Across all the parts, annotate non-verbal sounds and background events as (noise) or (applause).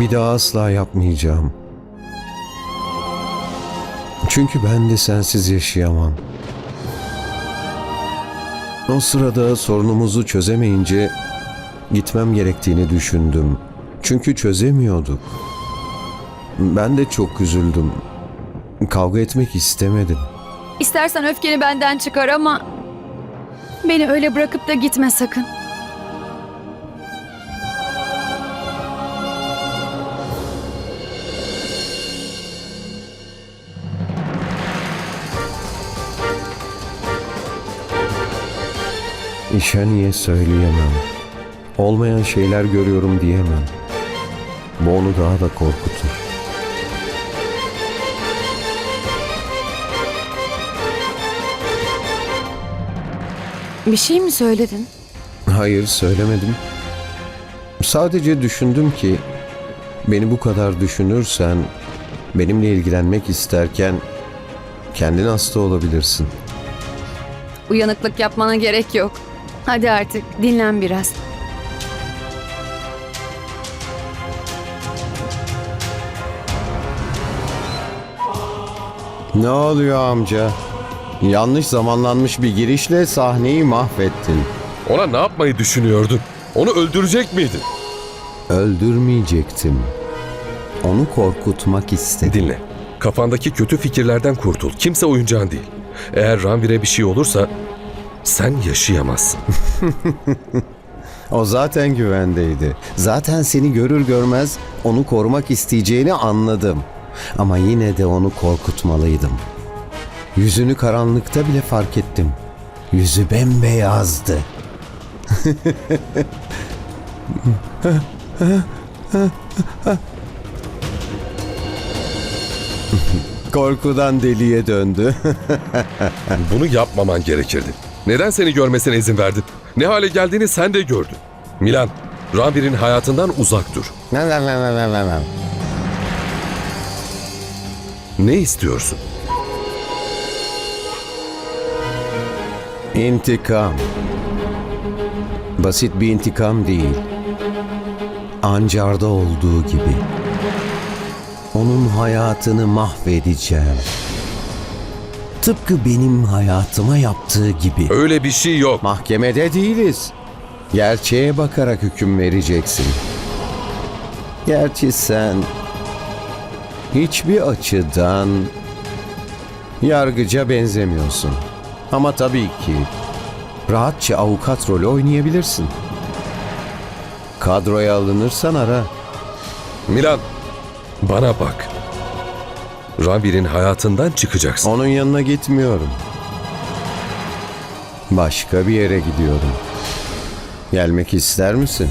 Bir daha asla yapmayacağım. Çünkü ben de sensiz yaşayamam. O sırada sorunumuzu çözemeyince gitmem gerektiğini düşündüm. Çünkü çözemiyorduk. Ben de çok üzüldüm. Kavga etmek istemedim. İstersen öfkeni benden çıkar ama beni öyle bırakıp da gitme sakın. İşe niye söyleyemem. Olmayan şeyler görüyorum diyemem. Bu onu daha da korkutur. Bir şey mi söyledin? Hayır söylemedim. Sadece düşündüm ki beni bu kadar düşünürsen benimle ilgilenmek isterken kendin hasta olabilirsin. Uyanıklık yapmana gerek yok. Hadi artık dinlen biraz. Ne oluyor amca? Yanlış zamanlanmış bir girişle sahneyi mahvettin. Ona ne yapmayı düşünüyordun? Onu öldürecek miydin? Öldürmeyecektim. Onu korkutmak istedim. Dinle. Kafandaki kötü fikirlerden kurtul. Kimse oyuncağın değil. Eğer Ranvir'e bir şey olursa sen yaşayamazsın. (laughs) O zaten güvendeydi. Zaten seni görür görmez onu korumak isteyeceğini anladım. Ama yine de onu korkutmalıydım. Yüzünü karanlıkta bile fark ettim. Yüzü bembeyazdı. (laughs) Korkudan deliye döndü. (laughs) Bunu yapmaman gerekirdi. Neden seni görmesine izin verdin? Ne hale geldiğini sen de gördün. Milan, Ranvir'in hayatından uzak dur. Ne istiyorsun? İntikam. Basit bir intikam değil. Ancar'da olduğu gibi. Onun hayatını mahvedeceğim. Tıpkı benim hayatıma yaptığı gibi. Öyle bir şey yok. Mahkemede değiliz. Gerçeğe bakarak hüküm vereceksin. Gerçi sen hiçbir açıdan yargıca benzemiyorsun. Ama tabii ki rahatça avukat rolü oynayabilirsin. Kadroya alınırsan ara. Milan, bana bak. Ranvir'in hayatından çıkacaksın. Onun yanına gitmiyorum. Başka bir yere gidiyorum. Gelmek ister misin?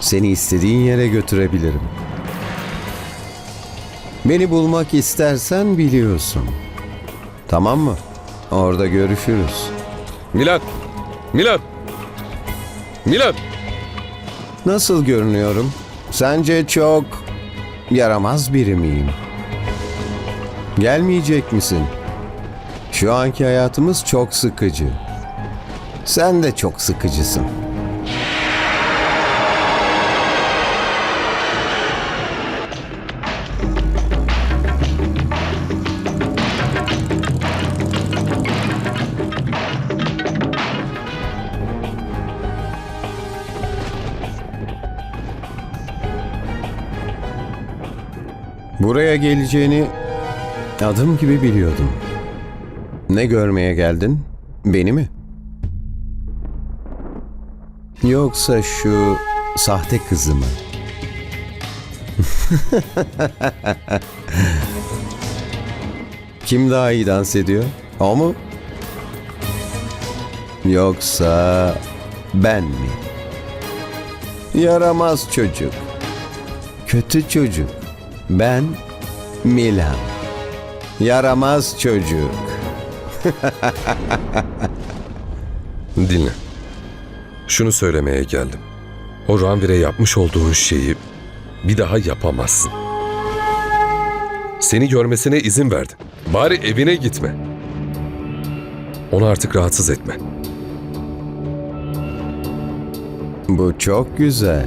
Seni istediğin yere götürebilirim. Beni bulmak istersen biliyorsun. Tamam mı? Orada görüşürüz. Milan, Milan, Milan. Nasıl görünüyorum? Sence çok yaramaz biri miyim? Gelmeyecek misin? Şu anki hayatımız çok sıkıcı. Sen de çok sıkıcısın. Buraya geleceğini adım gibi biliyordum. Ne görmeye geldin? Beni mi? Yoksa şu sahte kızı mı? (laughs) Kim daha iyi dans ediyor? O mu? Yoksa ben mi? Yaramaz çocuk. Kötü çocuk. Ben Milan. Yaramaz çocuk. (laughs) Dinle. Şunu söylemeye geldim. O Ranvir'e yapmış olduğun şeyi bir daha yapamazsın. Seni görmesine izin verdin. Bari evine gitme. Onu artık rahatsız etme. Bu çok güzel.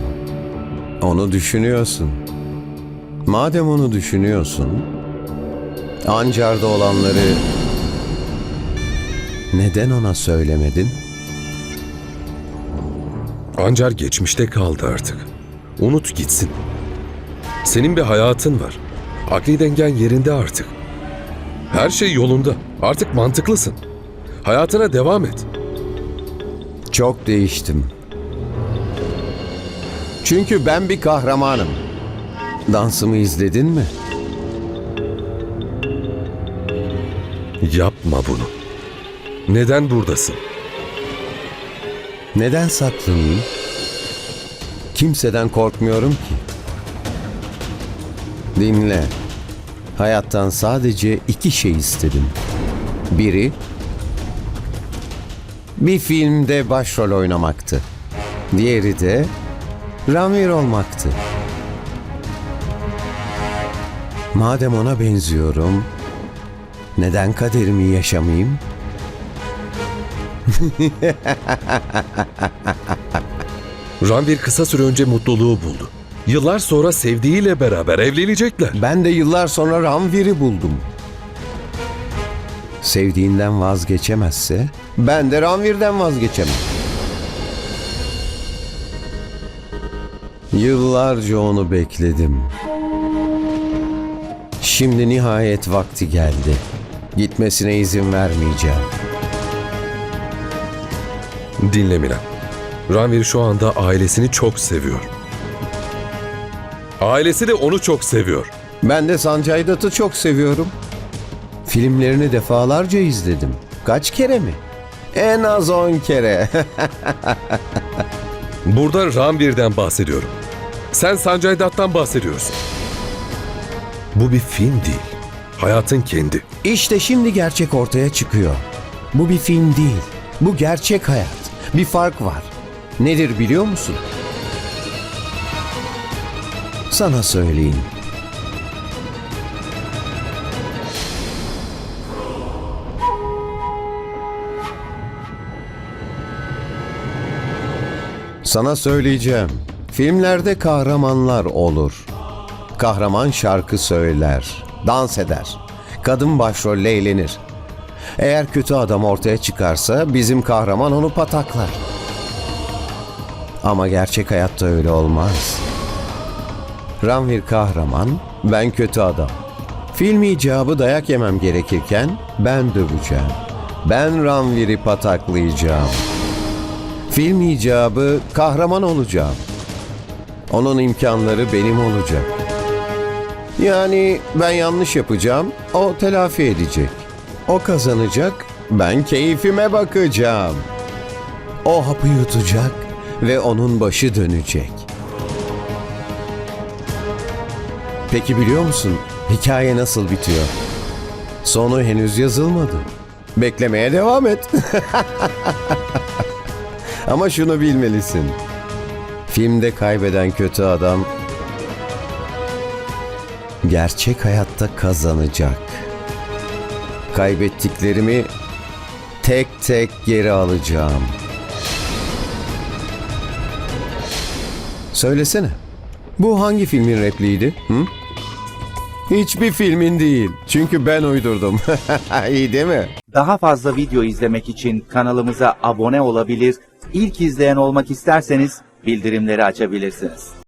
Onu düşünüyorsun. Madem onu düşünüyorsun, Ancar'da olanları neden ona söylemedin? Ancar geçmişte kaldı artık. Unut gitsin. Senin bir hayatın var. Akli dengen yerinde artık. Her şey yolunda. Artık mantıklısın. Hayatına devam et. Çok değiştim. Çünkü ben bir kahramanım. Dansımı izledin mi? Yapma bunu. Neden buradasın? Neden saklanayım? Kimseden korkmuyorum ki. Dinle. Hayattan sadece iki şey istedim. Biri bir filmde başrol oynamaktı. Diğeri de Ranvir olmaktı. Madem ona benziyorum, neden kaderimi yaşamayayım? Ranvir kısa süre önce mutluluğu buldu. Yıllar sonra sevdiğiyle beraber evlenecekler. Ben de yıllar sonra Ranvir'i buldum. Sevdiğinden vazgeçemezse ben de Ranvir'den vazgeçemem. Yıllarca onu bekledim. Şimdi nihayet vakti geldi. Gitmesine izin vermeyeceğim. Dinle Milan. Ranvir şu anda ailesini çok seviyor. Ailesi de onu çok seviyor. Ben de Sanjay Dutt'ı çok seviyorum. Filmlerini defalarca izledim. Kaç kere mi? En az on kere. (laughs) Burada Ranvir'den bahsediyorum. Sen Sanjay Dutt'tan bahsediyorsun. Bu bir film değil. Hayatın kendi. İşte şimdi gerçek ortaya çıkıyor. Bu bir film değil. Bu gerçek hayat. Bir fark var. Nedir biliyor musun? Sana söyleyeyim. Sana söyleyeceğim. Filmlerde kahramanlar olur. Kahraman şarkı söyler, dans eder. Kadın başrolle eğlenir. Eğer kötü adam ortaya çıkarsa bizim kahraman onu pataklar. Ama gerçek hayatta öyle olmaz. Ranvir kahraman, ben kötü adam. Film icabı dayak yemem gerekirken ben döveceğim. Ben Ranvir'i pataklayacağım. Film icabı kahraman olacağım. Onun imkanları benim olacak. Yani ben yanlış yapacağım, o telafi edecek. O kazanacak, ben keyfime bakacağım. O hapı yutacak ve onun başı dönecek. Peki biliyor musun hikaye nasıl bitiyor? Sonu henüz yazılmadı. Beklemeye devam et. (laughs) Ama şunu bilmelisin. Filmde kaybeden kötü adam gerçek hayatta kazanacak. Kaybettiklerimi tek tek geri alacağım. Söylesene. Bu hangi filmin repliğiydi? Hı? Hiçbir filmin değil. Çünkü ben uydurdum. (laughs) İyi değil mi? Daha fazla video izlemek için kanalımıza abone olabilir, ilk izleyen olmak isterseniz bildirimleri açabilirsiniz.